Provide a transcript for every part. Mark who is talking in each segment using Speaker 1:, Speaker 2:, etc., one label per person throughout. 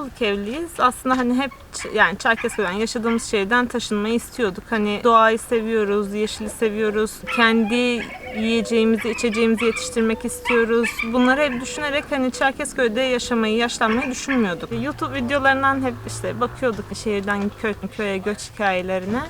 Speaker 1: Balık evliyiz. Aslında hani hep yani Çerkezköy'den yaşadığımız şehirden taşınmayı istiyorduk. Hani doğayı seviyoruz, yeşili seviyoruz. Kendi yiyeceğimizi, içeceğimizi yetiştirmek istiyoruz. Bunları hep düşünerek hani Çerkezköy'de yaşamayı, yaşlanmayı düşünmüyorduk. YouTube videolarından hep işte bakıyorduk şehirden köy, köye göç hikayelerine.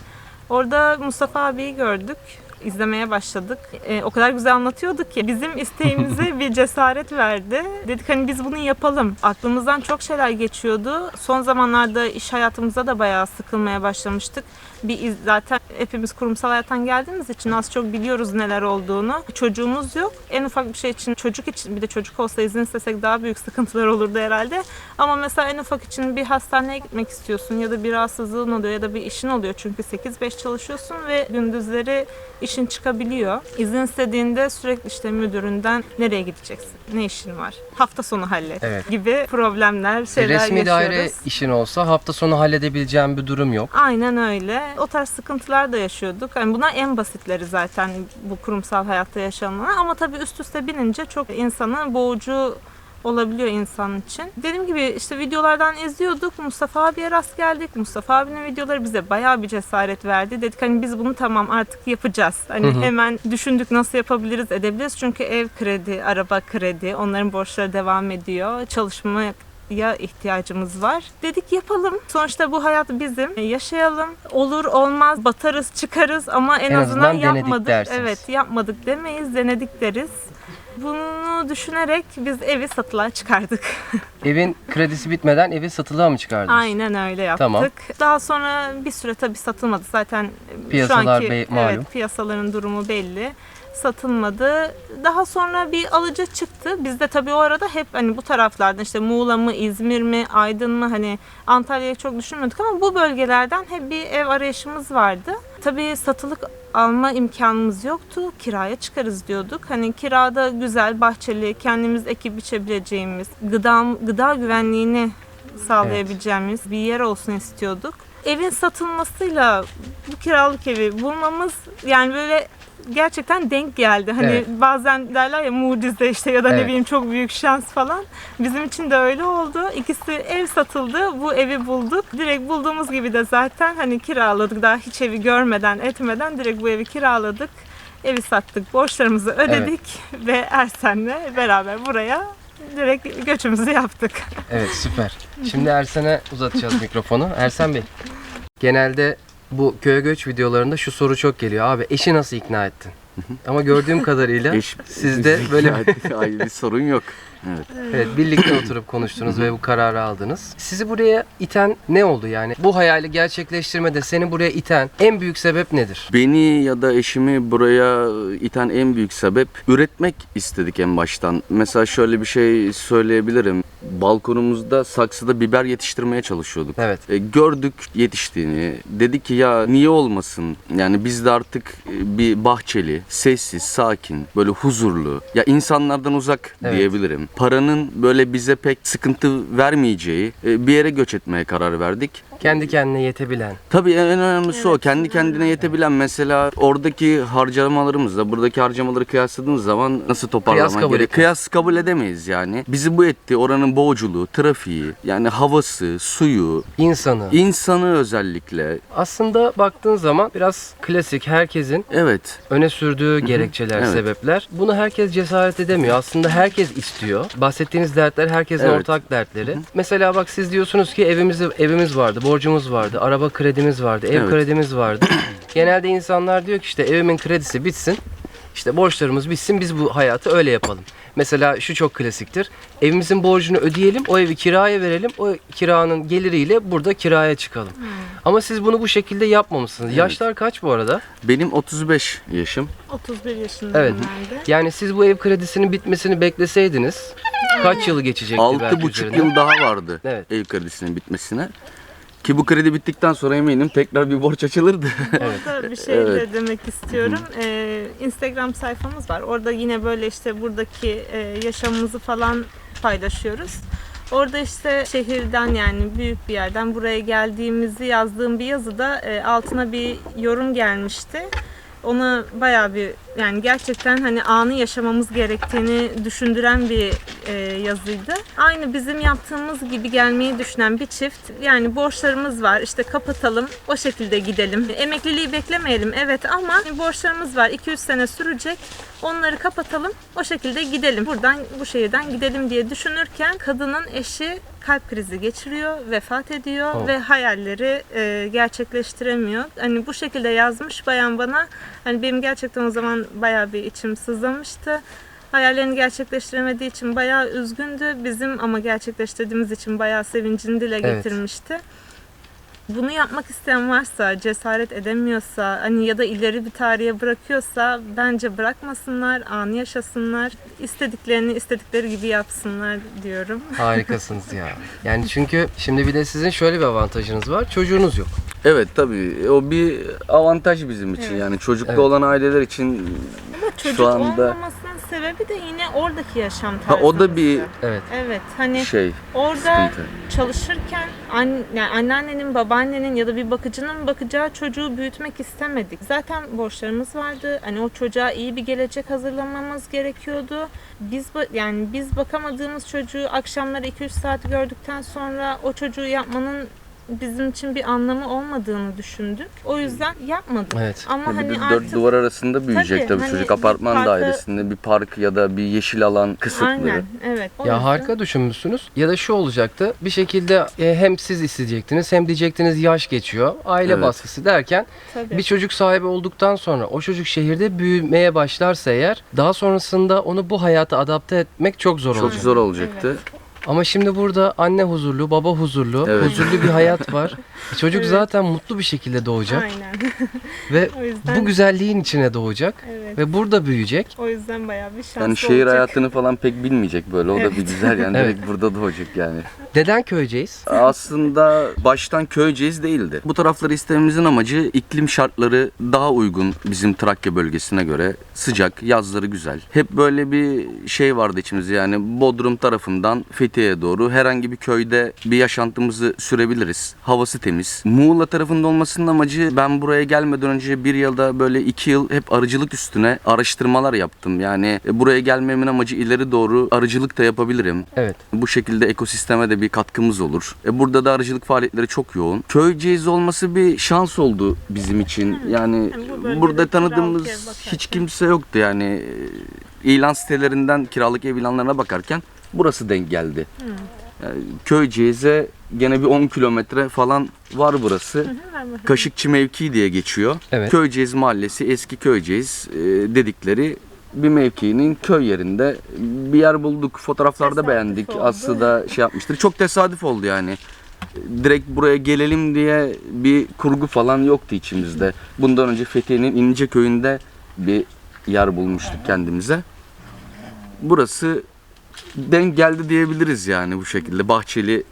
Speaker 1: Orada Mustafa abiyi gördük izlemeye başladık. Ee, o kadar güzel anlatıyordu ki bizim isteğimize bir cesaret verdi. Dedik hani biz bunu yapalım. Aklımızdan çok şeyler geçiyordu. Son zamanlarda iş hayatımıza da bayağı sıkılmaya başlamıştık. Bir iz, zaten hepimiz kurumsal hayattan geldiğimiz için az çok biliyoruz neler olduğunu. Çocuğumuz yok. En ufak bir şey için çocuk için bir de çocuk olsa izin istesek daha büyük sıkıntılar olurdu herhalde. Ama mesela en ufak için bir hastaneye gitmek istiyorsun ya da bir rahatsızlığın oluyor ya da bir işin oluyor. Çünkü 8-5 çalışıyorsun ve gündüzleri işin çıkabiliyor. İzin istediğinde sürekli işte müdüründen nereye gideceksin? Ne işin var? Hafta sonu hallet
Speaker 2: Evet.
Speaker 1: gibi problemler, şeyler
Speaker 2: Resmi
Speaker 1: yaşıyoruz.
Speaker 2: daire işin olsa hafta sonu halledebileceğim bir durum yok.
Speaker 1: Aynen öyle. O tarz sıkıntılar da yaşıyorduk. Yani bunlar en basitleri zaten bu kurumsal hayatta yaşanılan. Ama tabii üst üste binince çok insanı boğucu olabiliyor insan için. Dediğim gibi işte videolardan izliyorduk. Mustafa abiye rast geldik. Mustafa abinin videoları bize bayağı bir cesaret verdi. Dedik hani biz bunu tamam artık yapacağız. Hani
Speaker 2: Hı hı.
Speaker 1: hemen düşündük nasıl yapabiliriz, edebiliriz. Çünkü ev kredi, araba kredi, onların borçları devam ediyor. Çalışmaya ya ihtiyacımız var. Dedik yapalım. Sonuçta bu hayat bizim. Yaşayalım. Olur olmaz batarız çıkarız ama en,
Speaker 2: En
Speaker 1: azından,
Speaker 2: azından
Speaker 1: yapmadık.
Speaker 2: dersiniz.
Speaker 1: Evet yapmadık demeyiz denedik deriz. Bunu düşünerek biz evi satılığa çıkardık.
Speaker 2: Evin kredisi bitmeden evi satılığa mı çıkardınız?
Speaker 1: Aynen öyle yaptık.
Speaker 2: Tamam.
Speaker 1: Daha sonra bir süre tabii satılmadı. Zaten
Speaker 2: Piyasalar
Speaker 1: şu anki
Speaker 2: be- malum.
Speaker 1: evet, piyasaların durumu belli. Satılmadı. Daha sonra bir alıcı çıktı. Biz de tabii o arada hep hani bu taraflardan işte Muğla mı, İzmir mi, Aydın mı hani Antalya'yı çok düşünmüyorduk ama bu bölgelerden hep bir ev arayışımız vardı. Tabii satılık alma imkanımız yoktu. Kiraya çıkarız diyorduk. Hani kirada güzel, bahçeli, kendimiz ekip biçebileceğimiz, gıda, gıda güvenliğini sağlayabileceğimiz bir yer olsun istiyorduk. Evin satılmasıyla bu kiralık evi bulmamız yani böyle gerçekten denk geldi. Hani
Speaker 2: Evet.
Speaker 1: bazen derler ya mucize işte ya da
Speaker 2: Evet.
Speaker 1: ne bileyim çok büyük şans falan. Bizim için de öyle oldu. İkisi ev satıldı. Bu evi bulduk. Direkt bulduğumuz gibi de zaten hani kiraladık. Daha hiç evi görmeden etmeden direkt bu evi kiraladık. Evi sattık. Borçlarımızı ödedik ve Ersen'le beraber buraya direkt göçümüzü yaptık.
Speaker 2: Evet süper. Şimdi Ersen'e uzatacağız mikrofonu. Ersen Bey, genelde bu köye göç videolarında şu soru çok geliyor. Abi eşi nasıl ikna ettin? Ama gördüğüm kadarıyla
Speaker 3: Eş-
Speaker 2: sizde böyle
Speaker 3: Ay, bir sorun yok. Evet.
Speaker 2: evet, birlikte oturup konuştunuz ve bu kararı aldınız. Sizi buraya iten ne oldu yani? Bu hayali gerçekleştirmede seni buraya iten en büyük sebep nedir?
Speaker 3: Beni ya da eşimi buraya iten en büyük sebep üretmek istedik en baştan. Mesela şöyle bir şey söyleyebilirim. Balkonumuzda saksıda biber yetiştirmeye çalışıyorduk.
Speaker 2: Evet.
Speaker 3: E, gördük yetiştiğini. Dedik ki ya niye olmasın? Yani biz de artık e, bir bahçeli, sessiz, sakin, böyle huzurlu. Ya insanlardan uzak
Speaker 2: Evet.
Speaker 3: diyebilirim. Paranın böyle bize pek sıkıntı vermeyeceği e, bir yere göç etmeye karar verdik.
Speaker 2: Kendi kendine yetebilen.
Speaker 3: Tabii en önemlisi o. Kendi kendine yetebilen mesela oradaki harcamalarımızla buradaki harcamaları kıyasladığımız zaman nasıl toparlaman
Speaker 2: Kıyas kabul
Speaker 3: gerek?
Speaker 2: etmez.
Speaker 3: Kıyas kabul edemeyiz yani. Bizi bu etti. Oranın boğuculuğu, trafiği, yani havası, suyu,
Speaker 2: insanı.
Speaker 3: insanı özellikle.
Speaker 2: Aslında baktığın zaman biraz klasik herkesin
Speaker 3: Evet.
Speaker 2: öne sürdüğü gerekçeler,
Speaker 3: Evet.
Speaker 2: sebepler. Bunu herkes cesaret edemiyor. Aslında herkes istiyor. Bahsettiğiniz dertler herkesin
Speaker 3: Evet.
Speaker 2: ortak dertleri. Mesela bak siz diyorsunuz ki evimiz evimiz vardı, borcumuz vardı, araba kredimiz vardı, ev
Speaker 3: Evet.
Speaker 2: kredimiz vardı. Genelde insanlar diyor ki işte evimin kredisi bitsin. işte borçlarımız bitsin biz bu hayatı öyle yapalım. Mesela şu çok klasiktir. Evimizin borcunu ödeyelim, o evi kiraya verelim. O kiranın geliriyle burada kiraya çıkalım. Ama siz bunu bu şekilde yapmamışsınız.
Speaker 3: Evet.
Speaker 2: Yaşlar kaç bu arada?
Speaker 3: Benim 35 yaşım.
Speaker 1: 31 yaşındayım
Speaker 2: Evet.
Speaker 1: ben de.
Speaker 2: Yani siz bu ev kredisinin bitmesini bekleseydiniz kaç yılı geçecekti belki
Speaker 3: 6,5
Speaker 2: üzerinden?
Speaker 3: yıl daha vardı
Speaker 2: Evet.
Speaker 3: ev kredisinin bitmesine. Ki bu kredi bittikten sonra eminim tekrar bir borç açılırdı.
Speaker 1: Orada bir şey
Speaker 3: Evet.
Speaker 1: de demek istiyorum. Ee, Instagram sayfamız var. Orada yine böyle işte buradaki e, yaşamımızı falan paylaşıyoruz. Orada işte şehirden yani büyük bir yerden buraya geldiğimizi yazdığım bir yazıda e, altına bir yorum gelmişti. Onu bayağı bir yani gerçekten hani anı yaşamamız gerektiğini düşündüren bir e, yazıydı. Aynı bizim yaptığımız gibi gelmeyi düşünen bir çift. Yani borçlarımız var işte kapatalım o şekilde gidelim. Emekliliği beklemeyelim evet ama borçlarımız var 2-3 sene sürecek. Onları kapatalım o şekilde gidelim. Buradan bu şehirden gidelim diye düşünürken kadının eşi kalp krizi geçiriyor, vefat ediyor
Speaker 2: Oh.
Speaker 1: ve hayalleri e, gerçekleştiremiyor. Hani bu şekilde yazmış bayan bana. Hani benim gerçekten o zaman bayağı bir içim sızlamıştı. Hayallerini gerçekleştiremediği için bayağı üzgündü. Bizim ama gerçekleştirdiğimiz için bayağı sevincini dile
Speaker 2: Evet.
Speaker 1: getirmişti. Bunu yapmak isteyen varsa, cesaret edemiyorsa, hani ya da ileri bir tarihe bırakıyorsa bence bırakmasınlar, anı yaşasınlar, istediklerini istedikleri gibi yapsınlar diyorum.
Speaker 2: Harikasınız ya. Yani çünkü şimdi bir de sizin şöyle bir avantajınız var. Çocuğunuz yok.
Speaker 3: Evet tabii o bir avantaj bizim için
Speaker 1: Evet.
Speaker 3: yani çocuklu
Speaker 2: Evet.
Speaker 3: olan aileler için
Speaker 1: Ama çocuk
Speaker 3: Şu anda-
Speaker 1: olmamasının sebebi de yine oradaki yaşam
Speaker 3: ha,
Speaker 1: tarzı.
Speaker 3: o da bir
Speaker 2: Evet.
Speaker 1: Evet hani
Speaker 3: şey
Speaker 1: orada
Speaker 3: sıkıntı.
Speaker 1: çalışırken an, yani anneannenin, babaannenin ya da bir bakıcının bakacağı çocuğu büyütmek istemedik. Zaten borçlarımız vardı. Hani o çocuğa iyi bir gelecek hazırlamamız gerekiyordu. Biz ba- yani biz bakamadığımız çocuğu akşamları 2-3 saat gördükten sonra o çocuğu yapmanın bizim için bir anlamı olmadığını düşündük. O yüzden yapmadık.
Speaker 2: Evet.
Speaker 1: Ama
Speaker 3: Ya bir
Speaker 1: hani
Speaker 3: de
Speaker 1: artık
Speaker 3: dört duvar arasında büyüyecek
Speaker 1: Tabii,
Speaker 3: tabii,
Speaker 1: hani
Speaker 3: çocuk
Speaker 1: bir
Speaker 3: apartman
Speaker 1: parka-
Speaker 3: dairesinde bir park ya da bir yeşil alan kısıtlı.
Speaker 1: Aynen, evet. O
Speaker 2: Ya
Speaker 1: yüzden-
Speaker 2: harika düşünmüşsünüz. Ya da şu olacaktı. Bir şekilde e, hem siz isteyecektiniz hem diyecektiniz yaş geçiyor. Aile
Speaker 3: Evet.
Speaker 2: baskısı derken
Speaker 1: Tabii.
Speaker 2: bir çocuk sahibi olduktan sonra o çocuk şehirde büyümeye başlarsa eğer daha sonrasında onu bu hayata adapte etmek çok zor
Speaker 3: Çok
Speaker 2: olacak.
Speaker 3: zor olacaktı.
Speaker 2: Ama şimdi burada anne huzurlu, baba huzurlu,
Speaker 3: Evet.
Speaker 2: huzurlu bir hayat var. Çocuk
Speaker 1: Evet.
Speaker 2: zaten mutlu bir şekilde doğacak
Speaker 1: Aynen.
Speaker 2: ve
Speaker 1: o yüzden
Speaker 2: bu güzelliğin içine doğacak
Speaker 1: evet.
Speaker 2: ve burada büyüyecek.
Speaker 1: O yüzden bayağı bir şanslı
Speaker 3: Yani şehir
Speaker 1: olacak.
Speaker 3: hayatını falan pek bilmeyecek böyle. O da bir güzel yani
Speaker 2: Evet.
Speaker 3: direkt burada doğacak yani.
Speaker 2: Neden köyceğiz?
Speaker 3: Aslında baştan köyceğiz değildi. Bu tarafları istememizin amacı iklim şartları daha uygun bizim Trakya bölgesine göre. Sıcak, yazları güzel. Hep böyle bir şey vardı içimizde yani Bodrum tarafından Fethiye'ye doğru herhangi bir köyde bir yaşantımızı sürebiliriz. Havası temiz. Muğla tarafında olmasının amacı ben buraya gelmeden önce bir yılda böyle iki yıl hep arıcılık üstüne araştırmalar yaptım. Yani buraya gelmemin amacı ileri doğru arıcılık da yapabilirim.
Speaker 2: Evet.
Speaker 3: Bu şekilde ekosisteme de bir katkımız olur. E burada da arıcılık faaliyetleri çok yoğun. Köyceğiz olması bir şans oldu bizim için. Yani
Speaker 1: bu
Speaker 3: burada tanıdığımız hiç kimse yoktu yani. E, ilan sitelerinden kiralık ev ilanlarına bakarken burası denk geldi. Yani Köyceğiz'e gene bir 10 kilometre falan var burası. Kaşıkçı mevki diye geçiyor.
Speaker 2: Evet.
Speaker 3: Köyceğiz mahallesi eski Köyceğiz e, dedikleri bir mevkinin köy yerinde bir yer bulduk. Fotoğraflarda
Speaker 1: Tesadüf
Speaker 3: beğendik.
Speaker 1: oldu.
Speaker 3: Aslı da şey yapmıştır. Çok tesadüf oldu yani. Direkt buraya gelelim diye bir kurgu falan yoktu içimizde. Bundan önce Fethiye'nin İnce köyünde bir yer bulmuştuk kendimize. Burası denk geldi diyebiliriz yani bu şekilde. Bahçeli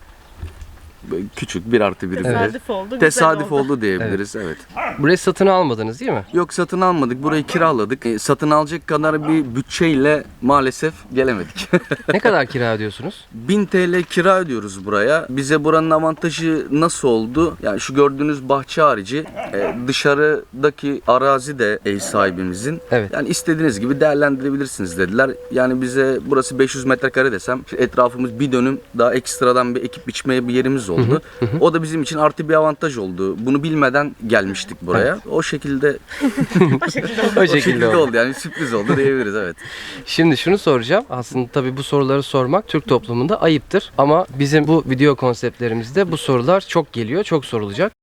Speaker 3: küçük bir artı bir bir ev.
Speaker 1: Tesadüf oldu.
Speaker 3: Tesadüf oldu diyebiliriz evet.
Speaker 2: Burayı satın almadınız değil mi?
Speaker 3: Yok satın almadık. Burayı kiraladık. E, satın alacak kadar bir bütçeyle maalesef gelemedik.
Speaker 2: Ne kadar kira ödüyorsunuz?
Speaker 3: 1000 TL kira ödüyoruz buraya. Bize buranın avantajı nasıl oldu? Yani şu gördüğünüz bahçe harici e, dışarıdaki arazi de ev sahibimizin.
Speaker 2: Evet.
Speaker 3: Yani istediğiniz gibi değerlendirebilirsiniz dediler. Yani bize burası 500 metrekare desem etrafımız bir dönüm daha ekstradan bir ekip biçmeye bir yerimiz oldu. O da bizim için artı bir avantaj oldu. Bunu bilmeden gelmiştik buraya. O şekilde
Speaker 1: O şekilde oldu.
Speaker 2: O
Speaker 3: şekilde
Speaker 2: oldu.
Speaker 3: oldu. Yani sürpriz oldu diyebiliriz evet.
Speaker 2: Şimdi şunu soracağım. Aslında tabii bu soruları sormak Türk toplumunda ayıptır. Ama bizim bu video konseptlerimizde bu sorular çok geliyor, çok sorulacak.